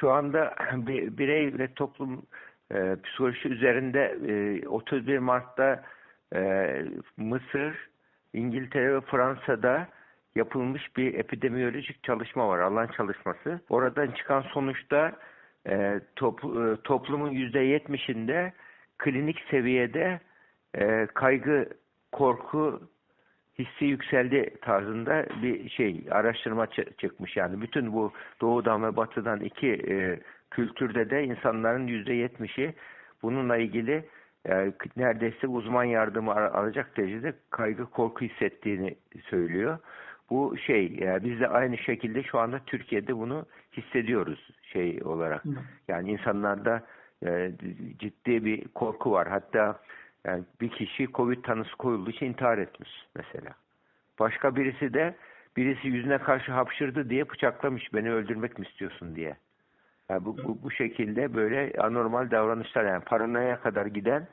şu anda bir- birey ve toplum e, psikolojisi üzerinde e, 31 Mart'ta e, Mısır, İngiltere ve Fransa'da yapılmış bir epidemiyolojik çalışma var. Alan çalışması. Oradan çıkan sonuçta e, top, e, toplumun %70'inde klinik seviyede e, kaygı, korku hissi yükseldi tarzında bir şey araştırma çı- çıkmış yani bütün bu doğudan ve batıdan iki e, kültürde de insanların yüzde yetmişi bununla ilgili e, neredeyse uzman yardımı al- alacak derecede kaygı korku hissettiğini söylüyor. Bu şey yani biz de aynı şekilde şu anda Türkiye'de bunu hissediyoruz şey olarak. Yani insanlarda e, ciddi bir korku var. Hatta yani bir kişi Covid tanısı koyulduğu için intihar etmiş mesela. Başka birisi de birisi yüzüne karşı hapşırdı diye bıçaklamış beni öldürmek mi istiyorsun diye. Yani bu, bu, bu şekilde böyle anormal davranışlar yani paranoya kadar giden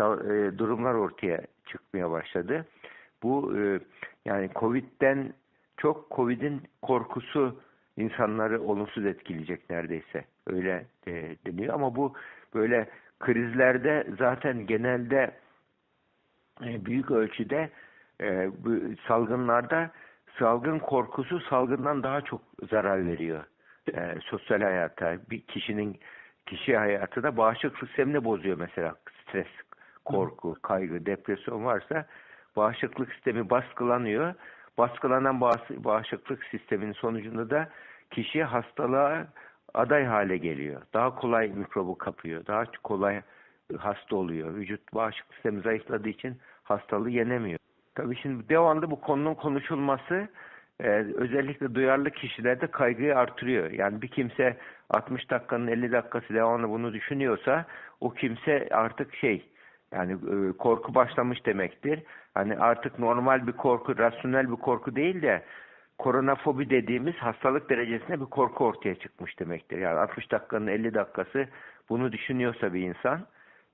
e, durumlar ortaya çıkmaya başladı. Bu e, yani Covid'den çok Covid'in korkusu insanları olumsuz etkileyecek neredeyse. Öyle e, deniyor ama bu böyle krizlerde zaten genelde büyük ölçüde e, salgınlarda salgın korkusu salgından daha çok zarar veriyor. E, sosyal hayata, bir kişinin kişi hayatı da bağışıklık sistemini bozuyor mesela stres, korku, kaygı, depresyon varsa bağışıklık sistemi baskılanıyor. Baskılanan bağışıklık sisteminin sonucunda da kişi hastalığa aday hale geliyor. Daha kolay mikrobu kapıyor. Daha kolay hasta oluyor. Vücut bağışıklık sistemi zayıfladığı için hastalığı yenemiyor. Tabii şimdi devamlı bu konunun konuşulması e, özellikle duyarlı kişilerde kaygıyı artırıyor. Yani bir kimse 60 dakikanın 50 dakikası devamlı bunu düşünüyorsa o kimse artık şey yani e, korku başlamış demektir. Hani artık normal bir korku, rasyonel bir korku değil de koronafobi dediğimiz hastalık derecesinde bir korku ortaya çıkmış demektir. Yani 60 dakikanın 50 dakikası bunu düşünüyorsa bir insan,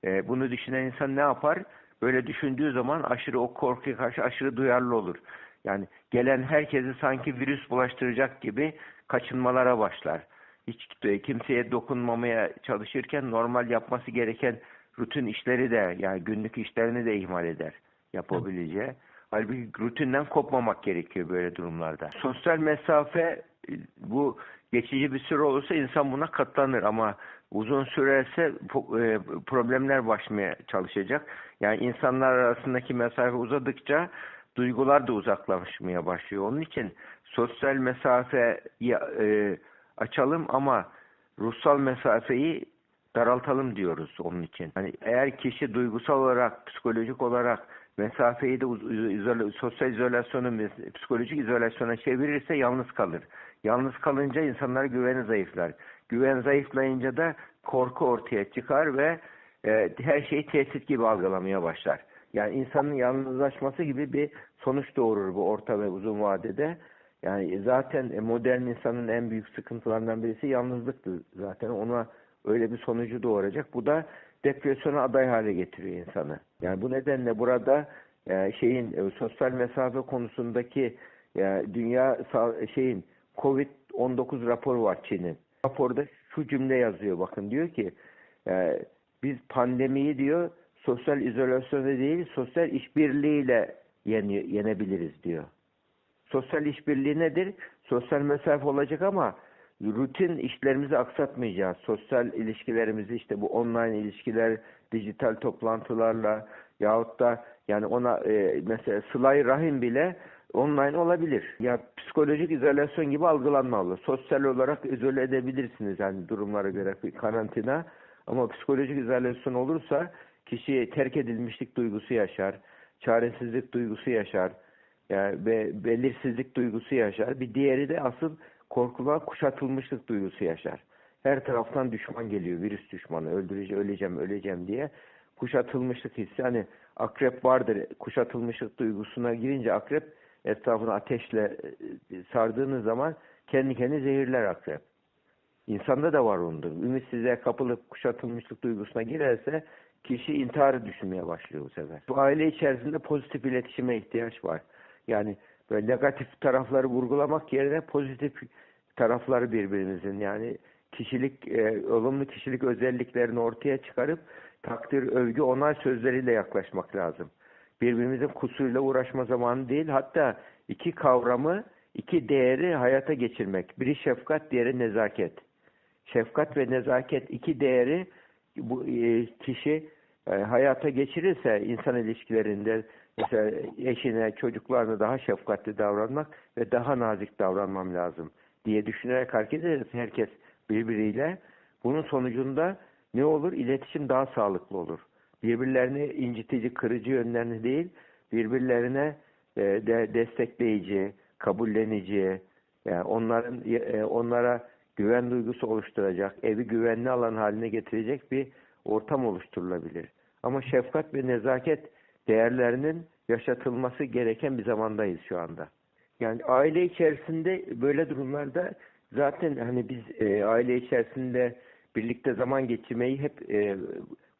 e, bunu düşünen insan ne yapar? Böyle düşündüğü zaman aşırı o korkuya karşı aşırı duyarlı olur. Yani gelen herkesi sanki virüs bulaştıracak gibi kaçınmalara başlar. Hiç e, kimseye dokunmamaya çalışırken normal yapması gereken rutin işleri de yani günlük işlerini de ihmal eder yapabileceği. Halbuki rutinden kopmamak gerekiyor böyle durumlarda. Sosyal mesafe e, bu geçici bir süre olursa insan buna katlanır ama uzun sürerse e, problemler başlamaya çalışacak. Yani insanlar arasındaki mesafe uzadıkça duygular da uzaklaşmaya başlıyor. Onun için sosyal mesafeyi e, açalım ama ruhsal mesafeyi daraltalım diyoruz onun için. Hani eğer kişi duygusal olarak, psikolojik olarak mesafeyi de izole- sosyal izolasyonu psikolojik izolasyona çevirirse yalnız kalır. Yalnız kalınca insanlar güveni zayıflar. Güven zayıflayınca da korku ortaya çıkar ve e, her şeyi tehdit gibi algılamaya başlar. Yani insanın yalnızlaşması gibi bir sonuç doğurur bu orta ve uzun vadede. Yani zaten e, modern insanın en büyük sıkıntılarından birisi yalnızlıktı zaten. Ona öyle bir sonucu doğuracak. Bu da depresyona aday hale getiriyor insanı. Yani bu nedenle burada e, şeyin e, sosyal mesafe konusundaki dünya şeyin Covid-19 raporu var Çin'in. Raporda şu cümle yazıyor bakın diyor ki e, biz pandemiyi diyor sosyal izolasyonda değil sosyal işbirliğiyle yeni, yenebiliriz diyor. Sosyal işbirliği nedir? Sosyal mesafe olacak ama rutin işlerimizi aksatmayacağız. Sosyal ilişkilerimizi işte bu online ilişkiler, dijital toplantılarla yahut da yani ona e, mesela sılay rahim bile online olabilir. Ya psikolojik izolasyon gibi algılanmalı. Sosyal olarak izole edebilirsiniz yani durumlara göre bir karantina. Ama psikolojik izolasyon olursa kişi terk edilmişlik duygusu yaşar, çaresizlik duygusu yaşar, yani ve belirsizlik duygusu yaşar. Bir diğeri de asıl korkulan kuşatılmışlık duygusu yaşar. Her taraftan düşman geliyor, virüs düşmanı, öldüreceğim, öleceğim, öleceğim diye kuşatılmışlık hissi. Hani akrep vardır, kuşatılmışlık duygusuna girince akrep etrafını ateşle e, sardığınız zaman kendi kendini zehirler akrep. İnsanda da var ondur. Ümitsizliğe kapılıp kuşatılmışlık duygusuna girerse kişi intiharı düşünmeye başlıyor bu sefer. Bu aile içerisinde pozitif iletişime ihtiyaç var. Yani böyle negatif tarafları vurgulamak yerine pozitif tarafları birbirimizin yani kişilik e, olumlu kişilik özelliklerini ortaya çıkarıp takdir, övgü, onay sözleriyle yaklaşmak lazım. Birbirimizin kusuruyla uğraşma zamanı değil. Hatta iki kavramı, iki değeri hayata geçirmek. Biri şefkat, diğeri nezaket. Şefkat ve nezaket iki değeri bu e, kişi e, hayata geçirirse insan ilişkilerinde mesela eşine, çocuklarına daha şefkatli davranmak ve daha nazik davranmam lazım diye düşünerek hareket ederiz herkes birbiriyle. Bunun sonucunda ne olur? İletişim daha sağlıklı olur. Birbirlerini incitici, kırıcı yönlerini değil, birbirlerine e, de destekleyici, kabullenici, yani onların e, onlara güven duygusu oluşturacak, evi güvenli alan haline getirecek bir ortam oluşturulabilir. Ama şefkat ve nezaket değerlerinin yaşatılması gereken bir zamandayız şu anda. Yani aile içerisinde böyle durumlarda zaten hani biz e, aile içerisinde birlikte zaman geçirmeyi hep e,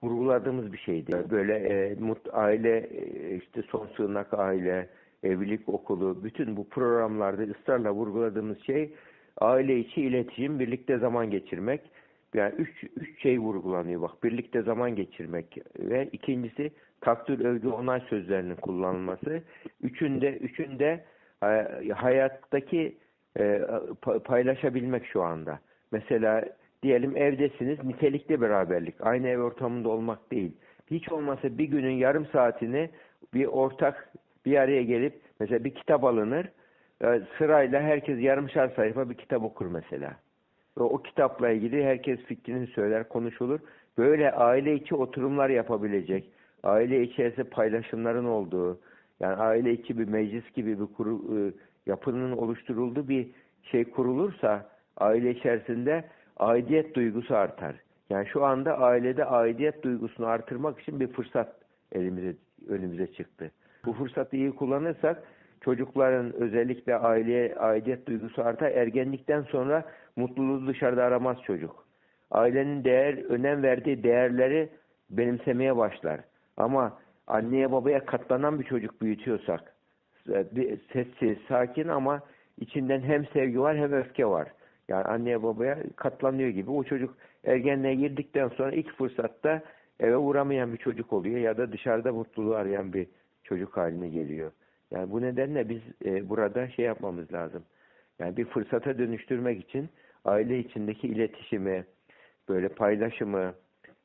vurguladığımız bir şeydi. Böyle e, mut, aile, e, işte son sığınak aile, evlilik okulu, bütün bu programlarda ısrarla vurguladığımız şey aile içi iletişim, birlikte zaman geçirmek. Yani üç, üç şey vurgulanıyor bak. Birlikte zaman geçirmek ve ikincisi takdir, övgü, onay sözlerinin kullanılması. Üçünde, üçünde e, hayattaki e, paylaşabilmek şu anda. Mesela diyelim evdesiniz, nitelikli beraberlik. Aynı ev ortamında olmak değil. Hiç olmasa bir günün yarım saatini bir ortak bir araya gelip mesela bir kitap alınır. E, sırayla herkes yarımşar sayfa bir kitap okur mesela. Ve o kitapla ilgili herkes fikrini söyler, konuşulur. Böyle aile içi oturumlar yapabilecek, aile içerisinde paylaşımların olduğu, yani aile içi bir meclis gibi bir kuru, e, yapının oluşturulduğu bir şey kurulursa aile içerisinde aidiyet duygusu artar. Yani şu anda ailede aidiyet duygusunu artırmak için bir fırsat elimize önümüze çıktı. Bu fırsatı iyi kullanırsak çocukların özellikle aileye aidiyet duygusu artar. Ergenlikten sonra mutluluğu dışarıda aramaz çocuk. Ailenin değer önem verdiği değerleri benimsemeye başlar. Ama anneye babaya katlanan bir çocuk büyütüyorsak sessiz, sakin ama içinden hem sevgi var hem öfke var. Yani anneye babaya katlanıyor gibi. O çocuk ergenliğe girdikten sonra ilk fırsatta eve uğramayan bir çocuk oluyor ya da dışarıda mutluluğu arayan bir çocuk haline geliyor. Yani bu nedenle biz e, burada şey yapmamız lazım. Yani bir fırsata dönüştürmek için aile içindeki iletişimi, böyle paylaşımı,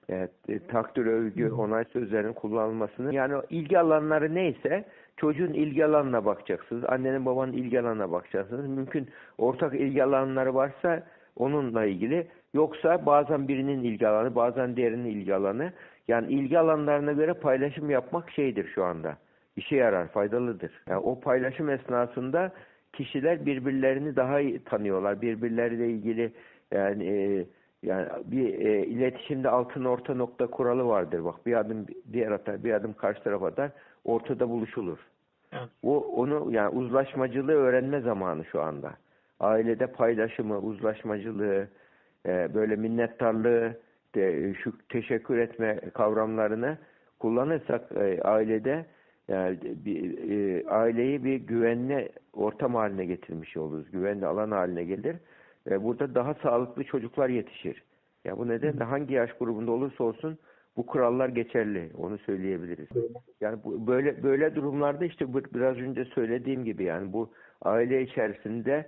evet, e, takdir, övgü, onay sözlerinin kullanılmasını yani ilgi alanları neyse çocuğun ilgi alanına bakacaksınız. Annenin babanın ilgi alanına bakacaksınız. Mümkün ortak ilgi alanları varsa onunla ilgili. Yoksa bazen birinin ilgi alanı, bazen diğerinin ilgi alanı. Yani ilgi alanlarına göre paylaşım yapmak şeydir şu anda. İşe yarar, faydalıdır. Yani o paylaşım esnasında kişiler birbirlerini daha iyi tanıyorlar. Birbirleriyle ilgili yani e, yani bir e, iletişimde altın orta nokta kuralı vardır. Bak bir adım diğer atar, bir adım karşı tarafa atar, ortada buluşulur. Evet. O onu yani uzlaşmacılığı öğrenme zamanı şu anda. Ailede paylaşımı, uzlaşmacılığı, e, böyle minnettarlığı, de, şu teşekkür etme kavramlarını kullanırsak e, ailede yani bir, e, aileyi bir güvenli ortam haline getirmiş oluruz. Güvenli alan haline gelir. E, burada daha sağlıklı çocuklar yetişir. Ya bu nedenle hangi yaş grubunda olursa olsun bu kurallar geçerli. Onu söyleyebiliriz. Yani bu, böyle böyle durumlarda işte biraz önce söylediğim gibi yani bu aile içerisinde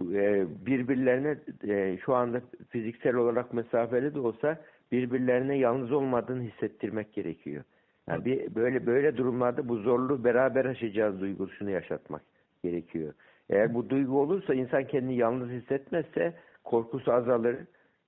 e, birbirlerine e, şu anda fiziksel olarak mesafeli de olsa birbirlerine yalnız olmadığını hissettirmek gerekiyor. Yani bir, böyle böyle durumlarda bu zorluğu beraber aşacağız duygusunu yaşatmak gerekiyor. Eğer bu duygu olursa insan kendini yalnız hissetmezse korkusu azalır,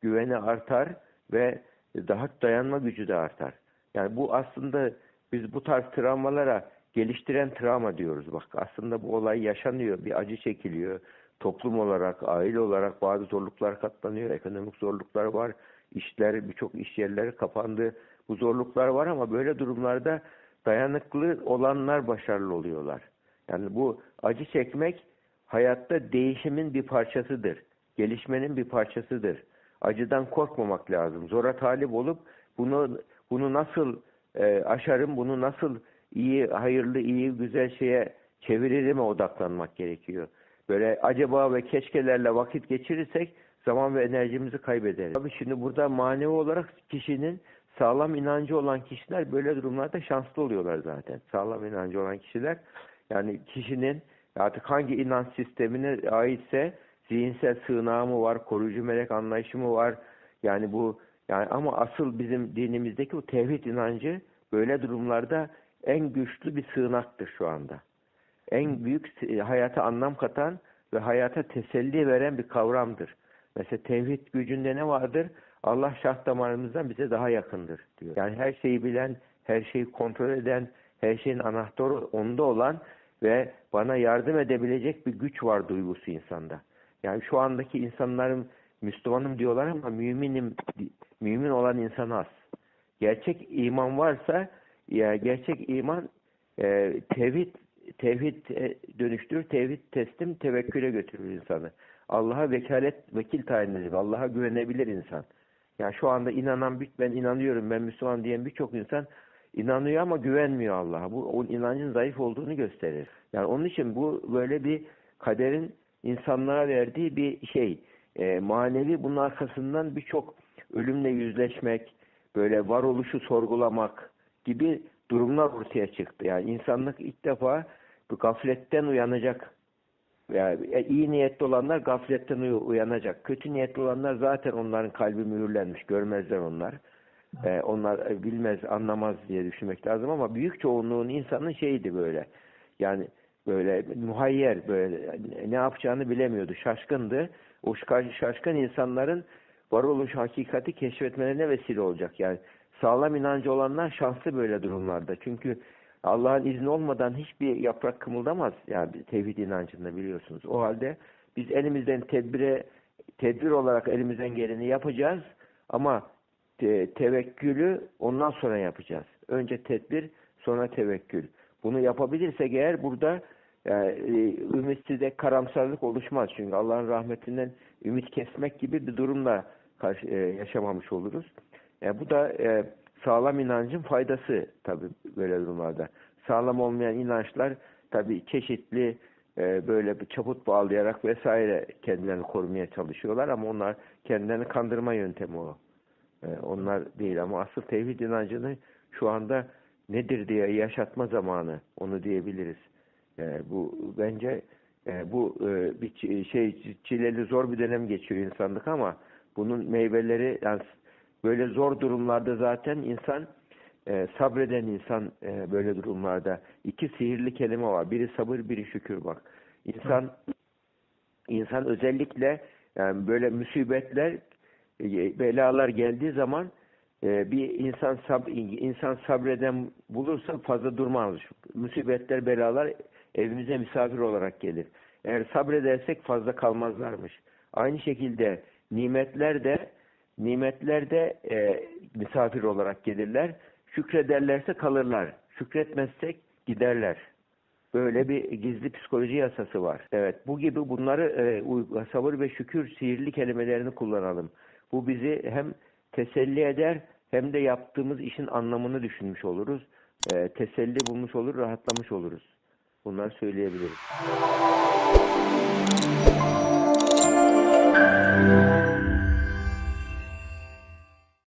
güveni artar ve daha dayanma gücü de artar. Yani bu aslında biz bu tarz travmalara geliştiren travma diyoruz. Bak aslında bu olay yaşanıyor, bir acı çekiliyor. Toplum olarak, aile olarak bazı zorluklar katlanıyor, ekonomik zorluklar var. İşler, birçok iş yerleri kapandı. Bu zorluklar var ama böyle durumlarda dayanıklı olanlar başarılı oluyorlar. Yani bu acı çekmek hayatta değişimin bir parçasıdır. Gelişmenin bir parçasıdır. Acıdan korkmamak lazım. Zora talip olup bunu bunu nasıl e, aşarım, bunu nasıl iyi, hayırlı, iyi, güzel şeye çeviririm'e odaklanmak gerekiyor. Böyle acaba ve keşkelerle vakit geçirirsek zaman ve enerjimizi kaybederiz. Tabii şimdi burada manevi olarak kişinin sağlam inancı olan kişiler böyle durumlarda şanslı oluyorlar zaten. Sağlam inancı olan kişiler yani kişinin artık hangi inanç sistemine aitse zihinsel sığınağı mı var, koruyucu melek anlayışı mı var? Yani bu yani ama asıl bizim dinimizdeki o tevhid inancı böyle durumlarda en güçlü bir sığınaktır şu anda. En büyük e, hayata anlam katan ve hayata teselli veren bir kavramdır. Mesela tevhid gücünde ne vardır? Allah şah damarımızdan bize daha yakındır diyor. Yani her şeyi bilen, her şeyi kontrol eden, her şeyin anahtarı onda olan ve bana yardım edebilecek bir güç var duygusu insanda. Yani şu andaki insanların Müslümanım diyorlar ama müminim, mümin olan insan az. Gerçek iman varsa, ya gerçek iman e, tevhid tevhid e, dönüştürür, tevhid teslim tevekküle götürür insanı. Allah'a vekalet, vekil tayin edilir. Allah'a güvenebilir insan. Yani şu anda inanan, ben inanıyorum, ben Müslüman diyen birçok insan inanıyor ama güvenmiyor Allah'a. Bu o inancın zayıf olduğunu gösterir. Yani onun için bu böyle bir kaderin insanlara verdiği bir şey. E, manevi bunun arkasından birçok ölümle yüzleşmek, böyle varoluşu sorgulamak gibi durumlar ortaya çıktı. Yani insanlık ilk defa bu gafletten uyanacak. Yani e, iyi niyetli olanlar gafletten uy- uyanacak. Kötü niyetli olanlar zaten onların kalbi mühürlenmiş. Görmezler onlar. Ee, onlar e, bilmez, anlamaz diye düşünmek lazım ama büyük çoğunluğun insanın şeydi böyle. Yani böyle muhayyer böyle ne yapacağını bilemiyordu. Şaşkındı. O şa- şaşkın insanların varoluş hakikati keşfetmelerine vesile olacak. Yani sağlam inancı olanlar şanslı böyle durumlarda. Çünkü Allah'ın izni olmadan hiçbir yaprak kımıldamaz. Yani tevhid inancında biliyorsunuz. O halde biz elimizden tedbire tedbir olarak elimizden geleni yapacağız ama te- tevekkülü ondan sonra yapacağız. Önce tedbir, sonra tevekkül. Bunu yapabilirsek eğer burada yani, e, ümitsizde karamsarlık oluşmaz. Çünkü Allah'ın rahmetinden ümit kesmek gibi bir durumla karşı, e, yaşamamış oluruz. E, bu da e, sağlam inancın faydası tabii böyle durumlarda. Sağlam olmayan inançlar tabii çeşitli e, böyle bir çaput bağlayarak vesaire kendilerini korumaya çalışıyorlar ama onlar kendilerini kandırma yöntemi o. E, onlar değil ama asıl tevhid inancını şu anda nedir diye yaşatma zamanı onu diyebiliriz. E, bu bence e, bu e, bir şey çileli zor bir dönem geçiyor insanlık ama bunun meyveleri yani böyle zor durumlarda zaten insan e, sabreden insan e, böyle durumlarda iki sihirli kelime var. Biri sabır, biri şükür bak. İnsan insan özellikle yani böyle musibetler belalar geldiği zaman e, bir insan sab insan sabreden bulursa fazla durmaz. Musibetler, belalar evimize misafir olarak gelir. Eğer sabredersek fazla kalmazlarmış. Aynı şekilde nimetler de nimetler de e, misafir olarak gelirler. Şükrederlerse kalırlar. Şükretmezsek giderler. Böyle bir gizli psikoloji yasası var. Evet, bu gibi bunları e, sabır ve şükür sihirli kelimelerini kullanalım. Bu bizi hem teselli eder hem de yaptığımız işin anlamını düşünmüş oluruz. E, teselli bulmuş olur, rahatlamış oluruz. Bunları söyleyebiliriz.